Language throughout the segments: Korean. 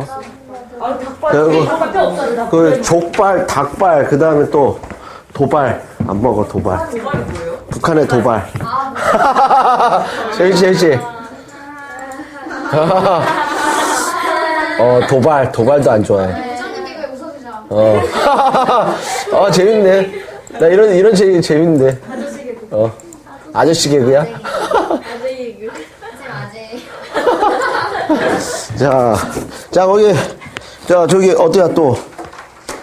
어? 아, 닭발. 없어요. 그 족발, 닭발, 그 다음에 또 도발. 안 먹어, 도발. 도발이 뭐예요? 북한의 도발. 재밌지, 재밌지? 어, 도발, 도발도 안 좋아해. 웃어주자. 어. 어, 재밌네. 나 이런, 이런 재미 재밌는데. 어. 아저씨 개그야? 아재 아재. 자, 자, 거기, 자, 저기, 어디야, 또.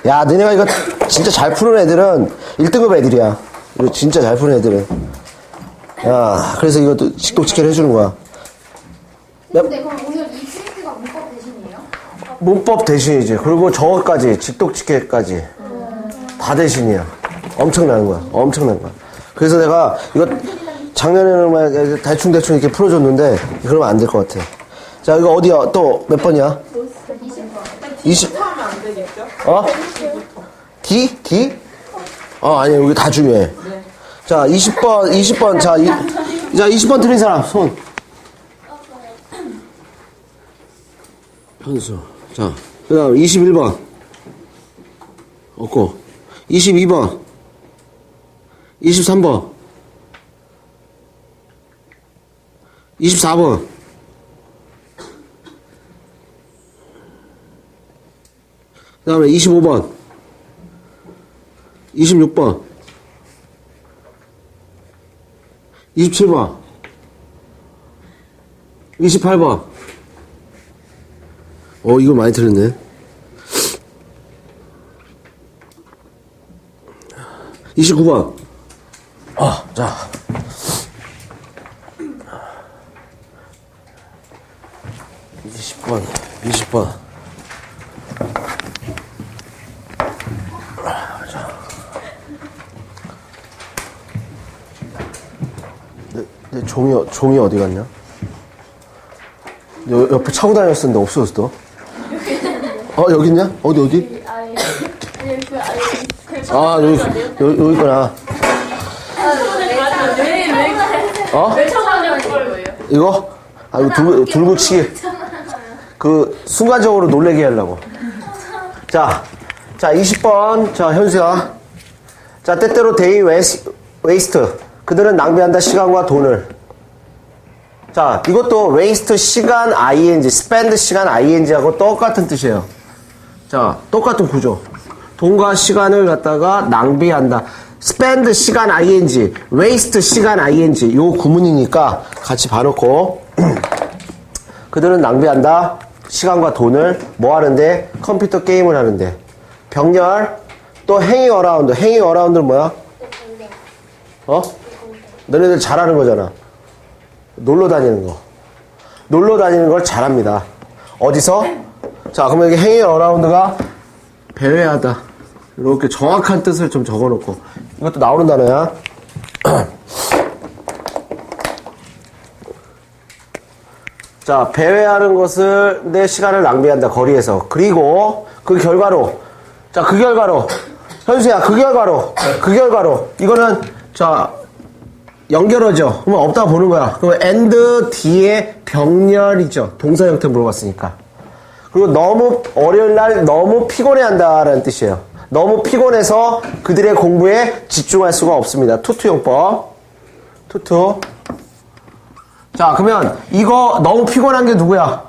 야, 너네가 이거 진짜 잘 푸는 애들은 1등급 애들이야. 이거 진짜 잘 푸는 애들은. 야, 그래서 이것도 직독직결 해주는 거야. 근데 그럼 오늘 이 프린트가 문법 대신이에요? 문법 대신이지. 그리고 저거까지, 직독직결까지. 다 대신이야. 엄청나는 거야. 엄청난 거야. 그래서 내가 이거 작년에는 막 대충대충 이렇게 풀어줬는데, 그러면 안 될 것 같아. 자, 이거 어디야? 또 몇 번이야? 20. 하면 안 되겠죠? 어? D? D? 어, 아니, 여기 다 중요해. 자, 20번, 20번, 자, 이, 자, 20번 틀린 사람, 손. 현수. 자, 그 다음 21번. 없고. 22번. 23번. 24번. 그 다음에 25번. 26번. 27번. 28번. 어, 이거 많이 틀렸네. 29번. 아, 자. 이십 번, 이십 번. 내, 내 종이, 어- 종이 어디 갔냐? 여, 옆에 차고 다녔었는데 없어졌어. 어, 여기 있냐? 어디, 어디? 아, 여기, 여기, 여기 있구나. 어? 이거? 아, 이거 들고, 들고 치기. 그, 순간적으로 놀래게 하려고. 자, 자, 20번. 자, 현수야. 자, 때때로 데이 웨스, 웨이스트. 그들은 낭비한다 시간과 돈을. 자, 이것도 웨이스트 시간 ing, spend 시간 ing하고 똑같은 뜻이에요. 자, 똑같은 구조. 돈과 시간을 갖다가 낭비한다. spend 시간 ing, waste 시간 ing. 요 구문이니까 같이 봐놓고. 그들은 낭비한다. 시간과 돈을 뭐 하는데? 컴퓨터 게임을 하는데. 병렬, 또 행위 어라운드. 행위 어라운드는 뭐야? 어? 너네들 잘하는 거잖아. 놀러 다니는 거. 놀러 다니는 걸 잘합니다. 어디서? 자, 그러면 여기 행위 어라운드가 배회하다. 이렇게 정확한 뜻을 좀 적어 놓고. 이것도 나오는 단어야. 자, 배회하는 것을 내 시간을 낭비한다, 거리에서. 그리고 그 결과로. 자, 그 결과로. 현수야, 그 결과로. 그 결과로. 이거는, 자, 연결어죠. 그러면 없다고 보는 거야. 그러면 and 뒤에 병렬이죠. 동사 형태 물어봤으니까. 그리고 너무 월요일 날 너무 피곤해 한다라는 뜻이에요. 너무 피곤해서 그들의 공부에 집중할 수가 없습니다. 투투 용법. 투투. 자, 그러면 이거 너무 피곤한 게 누구야?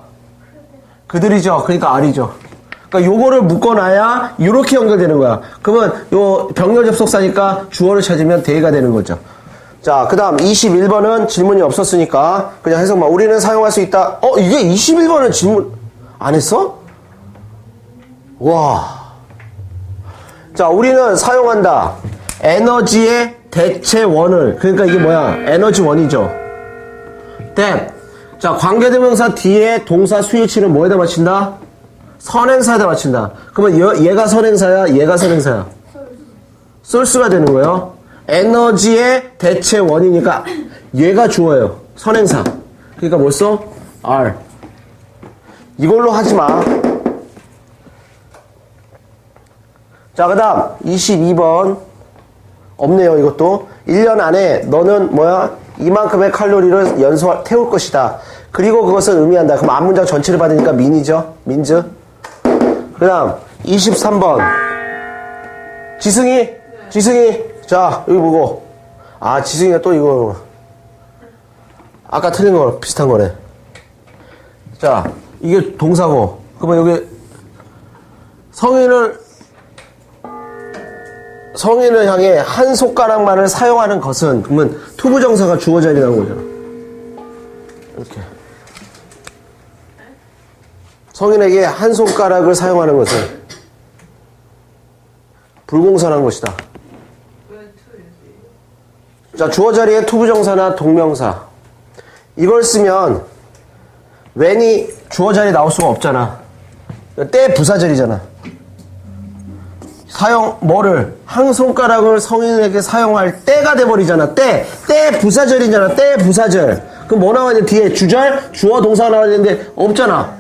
그들이죠. 그러니까 R이죠. 그러니까 요거를 묶어놔야 이렇게 연결되는 거야. 그러면 요 병렬 접속사니까 주어를 찾으면 대가 되는 거죠. 자, 그 다음 21번은 질문이 없었으니까 그냥 해석만. 우리는 사용할 수 있다. 어, 이게 21번은 질문 안 했어? 와. 자, 우리는 사용한다. 에너지의 대체원을. 그러니까 이게 뭐야? 에너지 원이죠. that. 자, 관계대명사 뒤에 동사 수일치는 뭐에다 맞춘다? 선행사에다 맞춘다. 그러면 얘- 얘가 선행사야, 얘가 선행사야. 소스가 되는 거예요. 에너지의 대체 원이니까 얘가 주어예요. 선행사. 그러니까 뭘 써? R. 이걸로 하지 마. 자, 그 다음 22번. 없네요, 이것도. 1년 안에 너는 뭐야? 이만큼의 칼로리를 연소, 태울 것이다. 그리고 그것을 의미한다. 그럼 앞 문장 전체를 받으니까 민이죠? 민즈? 그 다음 23번 지승이 지승이 자 여기 보고. 아 지승이가 또 이거. 아까 틀린 거 비슷한 거네. 자 이게 동사고. 그러면 여기 성인을 성인을 향해 한 손가락만을 사용하는 것은 그러면 투부정사가 주어 자리 나온 거잖아 이렇게. 성인에게 한 손가락을 사용하는 것은 불공선한 것이다. 자, 주어 자리에 투부정사나 동명사. 이걸 쓰면 when이 주어 자리에 나올 수가 없잖아. 때 부사절이잖아. 사용, 뭐를, 한 손가락을 성인에게 사용할 때가 돼버리잖아. 때. 때 부사절이잖아. 때 부사절. 그럼 뭐 나와야 돼? 뒤에 주절, 주어 동사가 나와야 되는데 없잖아.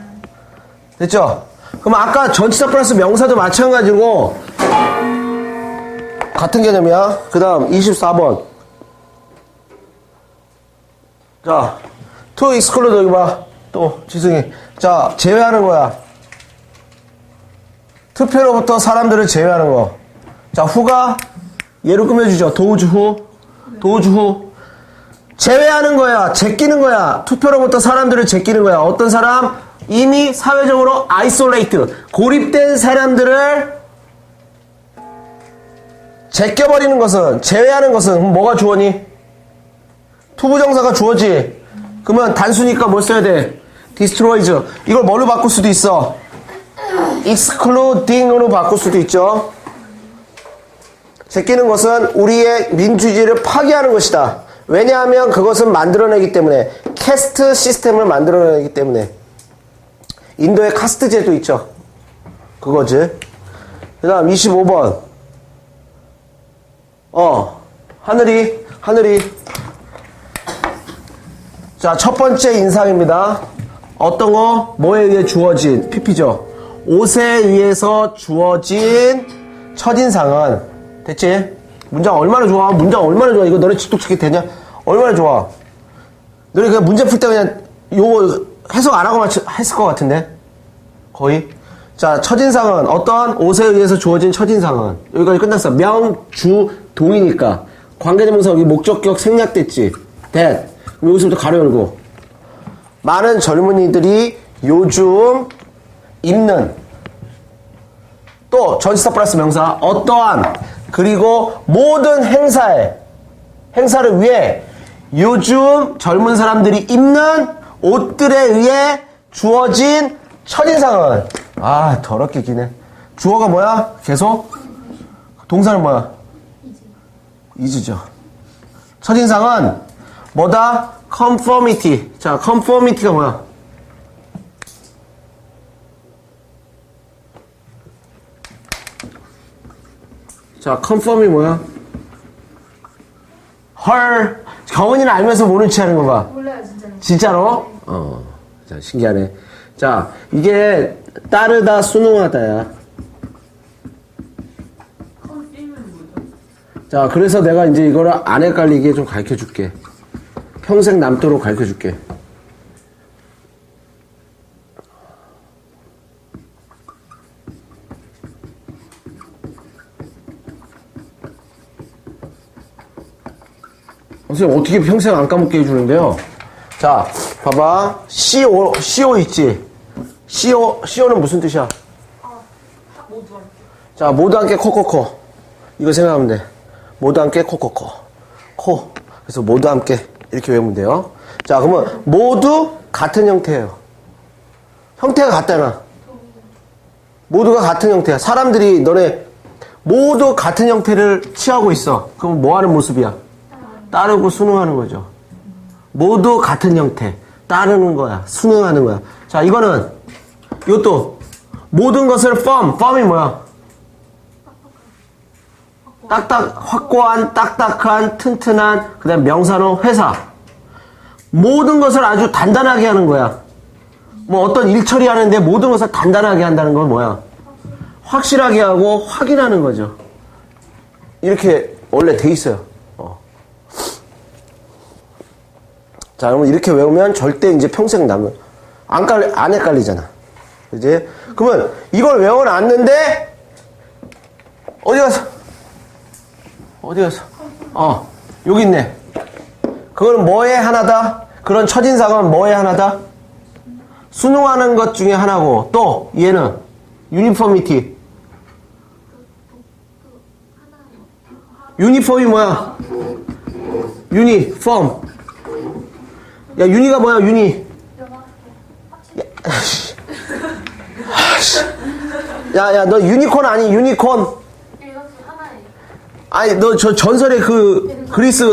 됐죠? 그럼 아까 전치사 플러스 명사도 마찬가지고 같은 개념이야. 그 다음 24번. 자, to exclude 여기 봐. 또 지승이. 자, 제외하는 거야. 투표로부터 사람들을 제외하는 거. 자, 후가 예로 꾸며주죠. 도우주 후. 도우주 후. 제외하는 거야. 제끼는 거야. 투표로부터 사람들을 제끼는 거야. 어떤 사람? 이미 사회적으로 아이솔레이트. 고립된 사람들을 제껴버리는 것은, 제외하는 것은, 뭐가 주어니? 투부정사가 주어지. 그러면 단수니까 뭘 써야 돼? destroys. 이걸 뭘로 바꿀 수도 있어? excluding으로 바꿀 수도 있죠. 제끼는 것은 우리의 민주주의를 파괴하는 것이다. 왜냐하면 그것은 만들어내기 때문에 캐스트 시스템을 만들어내기 때문에 인도에 카스트 제도 있죠. 그거지. 그 다음 25번. 어, 하늘이, 하늘이. 자, 첫 번째 인상입니다. 어떤 거? 뭐에 의해 주어진? PP죠. 옷에 의해서 주어진 첫인상은, 됐지? 문장 얼마나 좋아? 문장 얼마나 좋아? 이거 너네 직독치기 되냐? 얼마나 좋아? 너네 그냥 문제 풀 때 그냥 요거 해석 안 하고 맞 했을 것 같은데? 거의? 자, 첫인상은 어떠한 옷에 의해서 주어진 첫인상은 여기까지 끝났어. 명, 주, 동이니까 관계대명사 여기 목적격 생략됐지. that. 여기서부터 가로 열고. 많은 젊은이들이 요즘 입는 또 전치사 플러스 명사 어떠한 그리고 모든 행사에 행사를 위해 요즘 젊은 사람들이 입는 옷들에 의해 주어진 첫인상은 아 더럽게 기네. 주어가 뭐야? 계속? 동사는 뭐야? 이즈죠. 첫인상은 뭐다 conformity 자 conformity가 뭐야 자 conform이 뭐야 헐 경은이는 알면서 모른 체 하는 거 봐. 몰라요 진짜는. 진짜로? 어. 자, 신기하네. 자, 이게 따르다 뭐죠? 자, 그래서 내가 이제 이거를 안 헷갈리게 좀 가르쳐 줄게. 평생 남도록 가르쳐 줄게. 선생님, 어떻게 평생 안 까먹게 해주는데요? 자, 봐봐. CO, CO 있지? CO, CO는 무슨 뜻이야? 자, 모두 함께 코코코. 이거 생각하면 돼. 모두 함께 코코코. 코. 그래서 모두 함께 이렇게 외우면 돼요. 자, 그러면 모두 같은 형태예요. 형태가 같잖아. 모두가 같은 형태야. 사람들이 너네 모두 같은 형태를 취하고 있어. 그럼 뭐 하는 모습이야? 따르고 순응하는 거죠. 모두 같은 형태. 따르는 거야. 순응하는 거야. 자, 이거는 이것도 모든 것을 firm. firm이 뭐야? 딱딱 확고한 딱딱한 튼튼한 그다음 명사는 회사 모든 것을 아주 단단하게 하는 거야 뭐 어떤 일 처리하는데 모든 것을 단단하게 한다는 건 뭐야 확실하게 하고 확인하는 거죠 이렇게 원래 돼 있어요 어. 자 그러면 이렇게 외우면 절대 이제 평생 남은 안, 깔, 안 헷갈리잖아 그지? 그러면 이걸 외워놨는데 어디 갔어? 어디 갔어? 어 여기 있네. 그거는 뭐의 하나다? 그런 첫인상은 뭐의 하나다? 순응하는 것 중에 하나고 또 얘는 유니포미티. 유니폼이 뭐야? 유니폼. 야 유니가 뭐야 유니? 야, 야, 너 유니콘 아니, 유니콘? 아니, 너 저 전설의 그 그리스